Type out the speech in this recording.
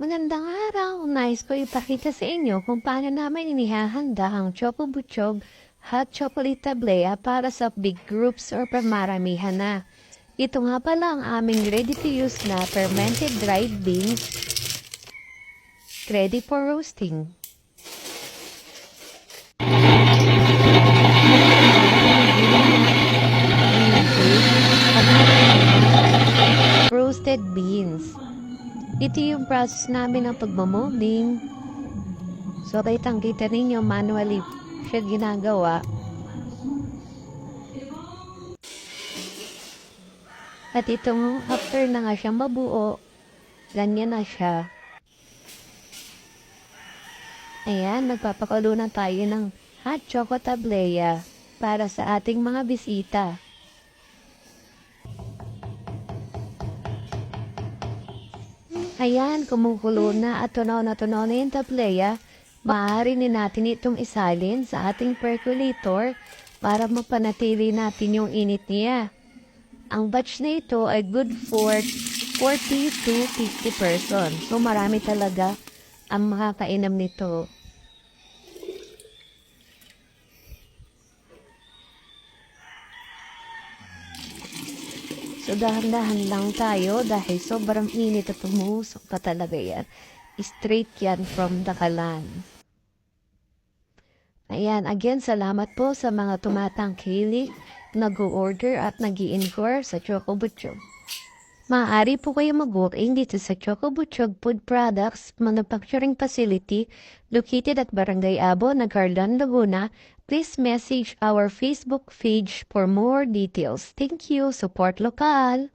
Magandang araw! Nais ko ipakita sa inyo kung paano namin inihahanda ang Choco Butchog Hot Chocolate Tablea para sa big groups or pamaramihan na. Ito nga pala ang aming ready-to-use na fermented dried beans ready for roasting. Roasted beans. Ito yung process namin ng pagmamolding. So, kitang kita ninyo, manually siya ginagawa. At itong after na nga siya mabuo, ganyan na siya. Ayan, magpapakulo na tayo ng hot choco tablea para sa ating mga bisita. Ayan, kumukulo na at tunaw na tunaw na yung tablea. Maaari din natin itong isalin sa ating percolator para mapanatili natin yung init niya. Ang batch na ito ay good for 40 to 50 person. So marami talaga ang makakainom nito. So dahan-dahan lang tayo dahil sobrang init at umusok pa talaga yan. Straight yan from the kalan. Ayan, again, salamat po sa mga tumatangkilik, nag-order at nag inquire sa Choco Butchog. Maaari po kayo mag-booking dito sa Choco Butchog Food Products Manufacturing Facility located at Barangay Abo, Nagarlan, Laguna. Please message our Facebook page for more details. Thank you. Support lokal.